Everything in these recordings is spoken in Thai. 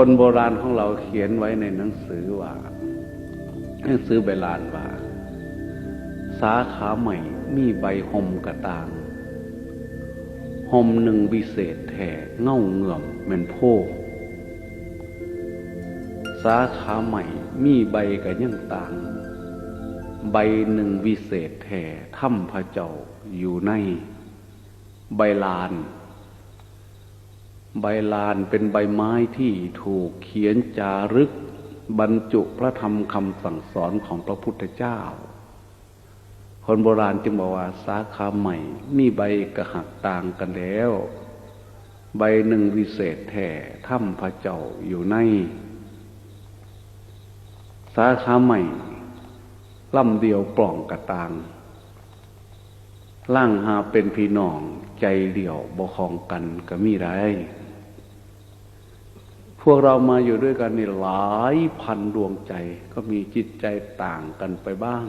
คนโบราณของเราเขียนไว้ในหนังสือว่า หนังสือใบลานว่า สาขาใหม่มีใบหมกระตางหมหนึ่งวิเศษแท่เง่าเงื่อมเหม็นโพสาขาใหม่มีใบกับยังต่าง ใบหนึ่งวิเศษแท่ถ้ำพระเจ้าอยู่ใน ใบลาน ใบลานเป็นใบไม้ที่ถูกเขียนจารึก บรรจุพระธรรมคำสั่งสอนของพระพุทธเจ้า คนโบราณจึงบอกว่าสาขาใหม่มีใบกระหักต่างกันแล้ว ใบหนึ่งวิเศษแท่ถ้ำพระเจ้าอยู่ใน สาขาใหม่ลำเดียวปล่องกระตางล่างหาเป็นพี่น้องใจเดี่ยวบกคองกันก็มีไร วกเรามาอยู่ด้วยกันนี่หลายพันดวงใจ ก็มีจิตใจต่างกันไปบ้าง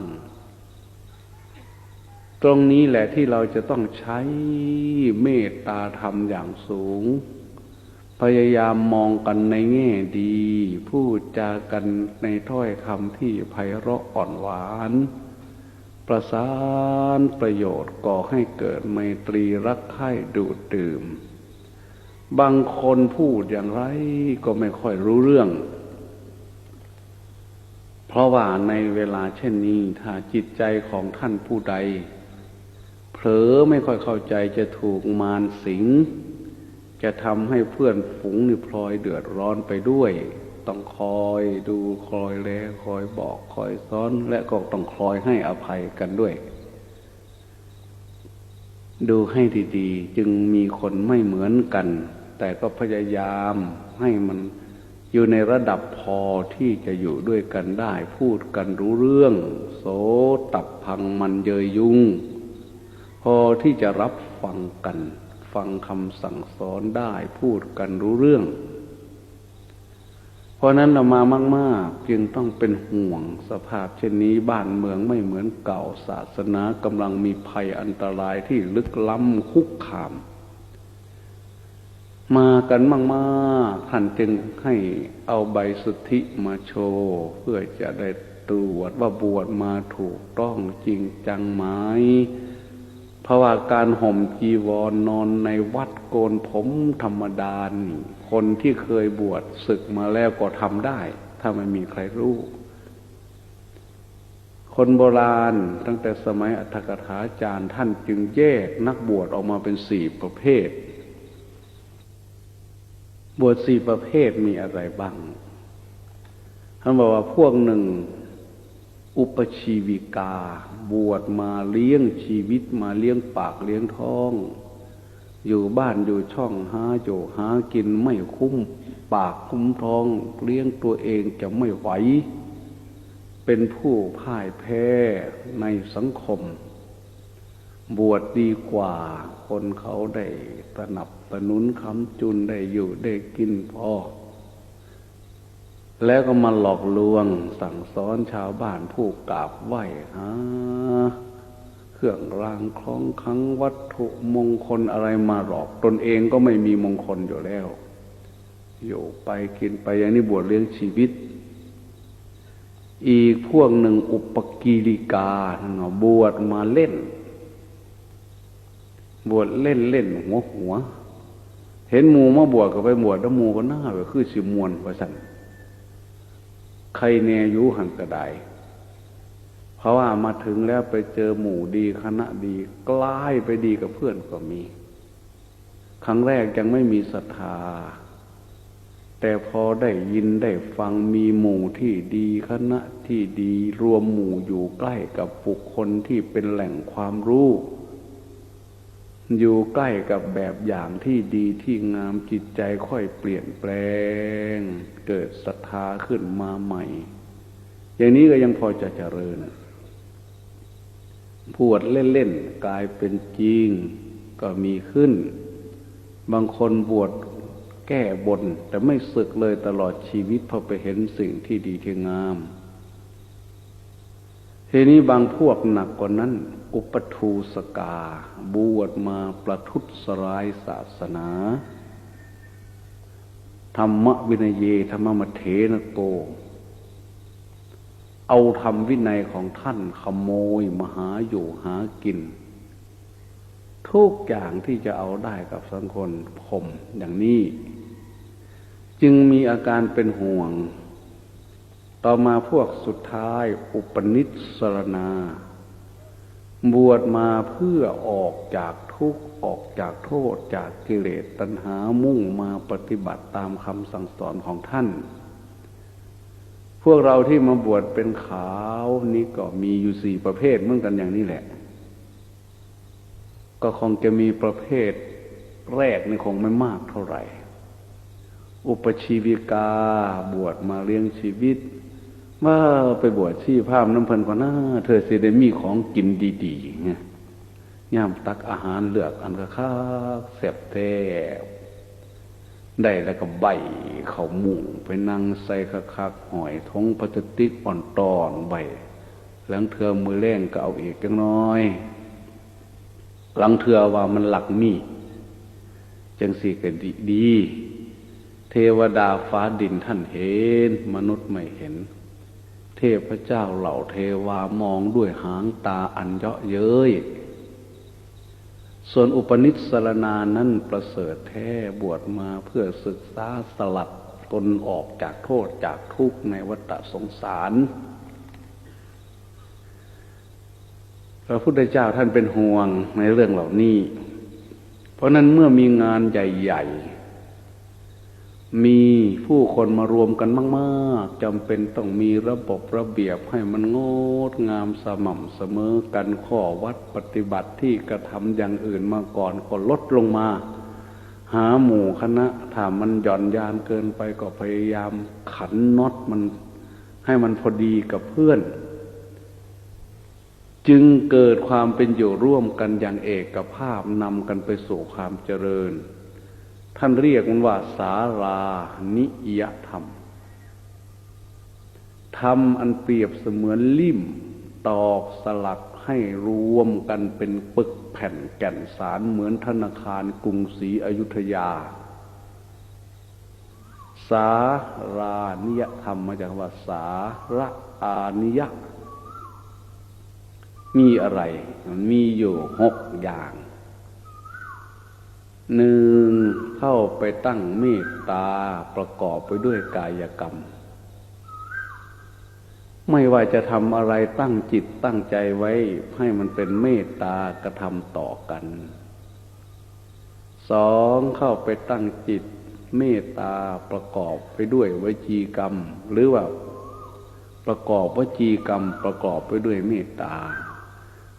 ตรงนี้แหละที่เราจะต้องใช้เมตตาธรรมอย่างสูง พยายามมองกันในแง่ดี พูดจากันในถ้อยคำที่ไพเราะอ่อนหวาน ประสานประโยชน์ก่อให้เกิดไมตรีรักใคร่ดูดดื่ม บางคนพูดอย่างไรก็ไม่ค่อยรู้เรื่อง เพราะว่าในเวลาเช่นนี้ ถ้าจิตใจของท่านผู้ใด เผลอไม่ค่อยเข้าใจจะถูกมารสิง จะทำให้เพื่อนฝูงนี่พลอยเดือดร้อนไปด้วย ต้องคอยดูคอยแลคอยบอกคอยซ้อนและก็ต้องคอยให้อภัยกันด้วยดูให้ดีๆ จึงมีคนไม่เหมือนกัน แต่ก็พยายามให้มันอยู่ในระดับพอที่จะอยู่ด้วยกันได้ พูดกันรู้เรื่อง โสตับพังมันเยยยุง พอที่จะรับฟังกัน ฟังคำสั่งสอนได้ พูดกันรู้เรื่อง เพราะนั้นเรามามาก ๆ จึงต้องเป็นห่วงสภาพเช่นนี้บ้านเมืองไม่เหมือนเก่าศาสนากำลังมีภัยอันตรายที่ลึกล้ำคุกคาม มากันมากๆท่านจึงให้เอาใบสุทธิมาโชว์เพื่อจะได้ตรวจว่าบวชมาถูกต้องจริงจังไหมเพราะว่าการห่มจีวรนนอนในวัดโกนผมธรรมดานี่คนที่เคยบวชศึกมาแล้วก็ทำได้ ถ้าไม่มีใครรู้ คนโบราณตั้งแต่สมัยอัฏฐกถาจารย์ท่านจึงแยกนักบวชออกมาเป็นสี่ประเภท บวชสี่ประเภทมีอะไรบ้างท่านบอกว่าพวกหนึ่ง อุปชีวิกา บวชมาเลี้ยงชีวิตมาเลี้ยงปากเลี้ยงท้อง อยู่บ้านอยู่ช่องหาโจหากินไม่คุ้มปากคุ้มท้อง เลี้ยงตัวเองจะไม่ไหว เป็นผู้พ่ายแพ้ในสังคม บวชดีกว่า คนเขาได้ตระหนับ ตระนุนคำจุนได้อยู่ได้กินพอ แล้วก็มาหลอกลวงสั่งสอนชาวบ้านผู้กราบไหว้หาเครื่องรางคล้องคังวัตถุมงคลอะไรมาหลอกตนเองก็ไม่มีมงคลอยู่แล้ว อยู่ไปกินไปอย่างนี้บวชเลี้ยงชีวิต อีกพวกหนึ่งอุปกิริกาบวชมาเล่น บวชเล่นเล่นหัวหัว เห็นหมูมาบวชก็ไปบวชแล้วหมูก็หน้าแบบคือสิมวนว่าสั่นใครแนยุหันกระไดเพราะว่ามาถึงแล้วไปเจอหมู่ดีคณะดีกล้ายไปดีกับเพื่อนก็มี ครั้งแรกยังไม่มีศรัทธา แต่พอได้ยินได้ฟังมีหมู่ที่ดีคณะที่ดีรวมหมู่อยู่ใกล้กับบุคคลที่เป็นแหล่งความรู้ อยู่ใกล้กับแบบอย่างที่ดีที่งามจิตใจค่อยเปลี่ยนแปลง เกิดศรัทธาขึ้นมาใหม่ อย่างนี้ก็ยังพอจะเจริญพูดเล่นๆกลายเป็นจริงก็มีขึ้น บางคนบวชแก้บน แต่ไม่ศึกเลยตลอดชีวิตพอไปเห็นสิ่งที่ดีที่งาม ทีนี้บางพวกหนักกว่านั้น อุปทูสกา บวชมาประทุษร้ายศาสนา ธรรมวินัยเยธรรมมัทเถนโตเอาธรรมวินัยของท่านขโมยมาหาอยู่หากิน ทุกอย่างที่จะเอาได้กับสังคนผมอย่างนี้ จึงมีอาการเป็นห่วง ต่อมาพวกสุดท้ายอุปนิสรณา บวชมาเพื่อออกจากทุกข์ออกจากโทษจากกิเลสตัณหามุ่งมาปฏิบัติตามคำสั่งสอนของท่าน พวกเราที่มาบวชเป็นขาวนี่ก็มีอยู่สี่ประเภทเหมือนกันอย่างนี้แหละ ก็คงจะมีประเภทแรกนี่คงไม่มากเท่าไหร่ อุปชีวิกาบวชมาเลี้ยงชีวิต ว่าไปบวชชีพามน้ำเพลินกว่าน้าเธอสิได้มีของกินดีๆไงย่ามตักอาหารเลือกอันกระคักเสบแทบได้แล้วก็ใบเขาหมู่ไปนั่งใส่คักคักหอยทงพลาสติกอ่อนตอนใบ หลังเทือมือแรงก็เอาอีกจังน้อย หลังเทือว่ามันหลักมีจังสี่ก็ดีดี เทวดาฟ้าดินท่านเห็น มนุษย์ไม่เห็น เทพเจ้าเหล่าเทวามองด้วยหางตาอันเยาะเย้ย ส่วนอุปนิสรณานั้นประเสริฐแท้บวชมาเพื่อศึกษาสลัดตนออกจากโทษจากทุกข์ในวัฏสงสาร พระพุทธเจ้าท่านเป็นห่วงในเรื่องเหล่านี้ เพราะนั้นเมื่อมีงานใหญ่ ๆ มีผู้คนมารวมกันมากๆจำเป็นต้องมีระบบระเบียบให้มันงดงามสม่ำเสมอกันข้อวัดปฏิบัติที่กระทำอย่างอื่นมาก่อนก็ลดลงมา หาหมู่คณะถ้ามันหย่อนยานเกินไปก็พยายามขันน็อตมันให้มันพอดีกับเพื่อน จึงเกิดความเป็นอยู่ร่วมกันอย่างเอกภาพนำกันไปสู่ความเจริญ ท่านเรียกมันว่าสารานิยธรรม ธรรมอันเปรียบเสมือนลิ่มตอกสลักให้รวมกันเป็นปึกแผ่นแก่นสารเหมือนธนาคารกรุงศรีอยุธยา สารานิยธรรมมาจากว่าสาระอานิยมีอะไร มันมีอยู่หกอย่าง หนึ่งเข้าไปตั้งเมตตาประกอบไปด้วยกายกรรม ไม่ว่าจะทำอะไรตั้งจิตตั้งใจไว้ให้มันเป็นเมตตากระทำต่อกันสองเข้าไปตั้งจิตเมตตาประกอบไปด้วยวจีกรรม หรือว่าประกอบวจีกรรมประกอบไปด้วยเมตตา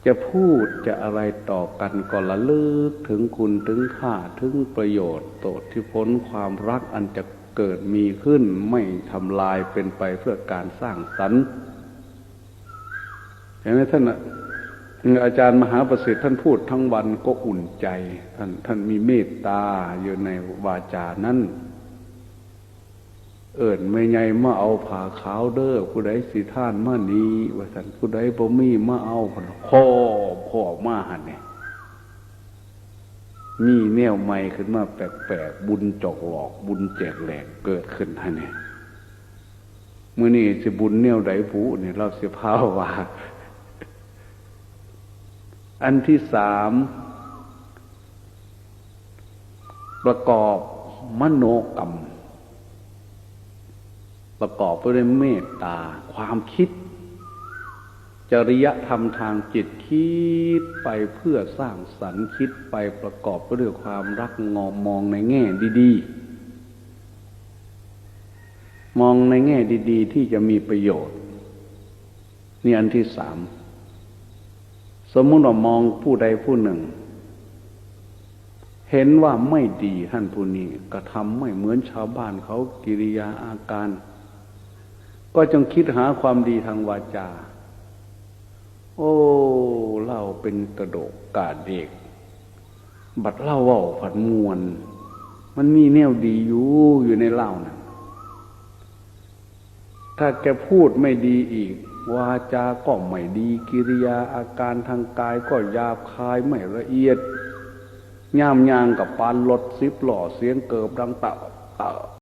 จะพูดจะอะไรต่อกันก็ละลึกถึงคุณถึงค่าถึงประโยชน์โตที่พ้นความรักอันจะเกิดมีขึ้นไม่ทำลายเป็นไปเพื่อการสร้างสรรค์เห็นไหมท่านอาจารย์มหาประสิทธิ์ท่านพูดทั้งวันก็อุ่นใจ ท่านท่านมีเมตตาอยู่ในวาจานั้น เอิญไม่ไงมาเอาผ่าขาวเด้อผู้ใดสิท่านมานีว่าสันผู้ใดบ่มีมาเอาพันพ่อพ่อมาหันเนี่ยมีแนวใหม่ขึ้นมาแปลกๆบุญจอกหลอก บุญแจกแหลกเกิดขึ้นฮะเนี่ยเมื่อนี้สิบุญแนวใดผู้เนี่ยเราเสียพาว่าอันที่สามประกอบมโนกรรม ประกอบไปด้วยเมตตา ความคิด จริยธรรมทางจิตคิดไปเพื่อสร้างสรรค์คิดไปประกอบไปด้วยความรักงอมมองในแง่ดีๆ มองในแง่ดี ๆ ที่จะมีประโยชน์ นี่อันที่สามสมมุติว่ามองผู้ใดผู้หนึ่ง เห็นว่าไม่ดีท่านผู้นี้กระทำไม่เหมือนชาวบ้านเขากิริยาอาการ ก็จงคิดหาความดีทางวาจา โอ้เล่าเป็นกระโดกกาดเด็ก บัดเล่าว่าผัดมวน มันมีแนวดีอยู่อยู่ในเล่านะถ้าแกพูดไม่ดีอีก วาจาก็ไม่ดีกิริยาอาการทางกายก็หยาบคายไม่ละเอียดย่ามยางกับปานรถซิบหล่อเสียงเกิบดังเต่า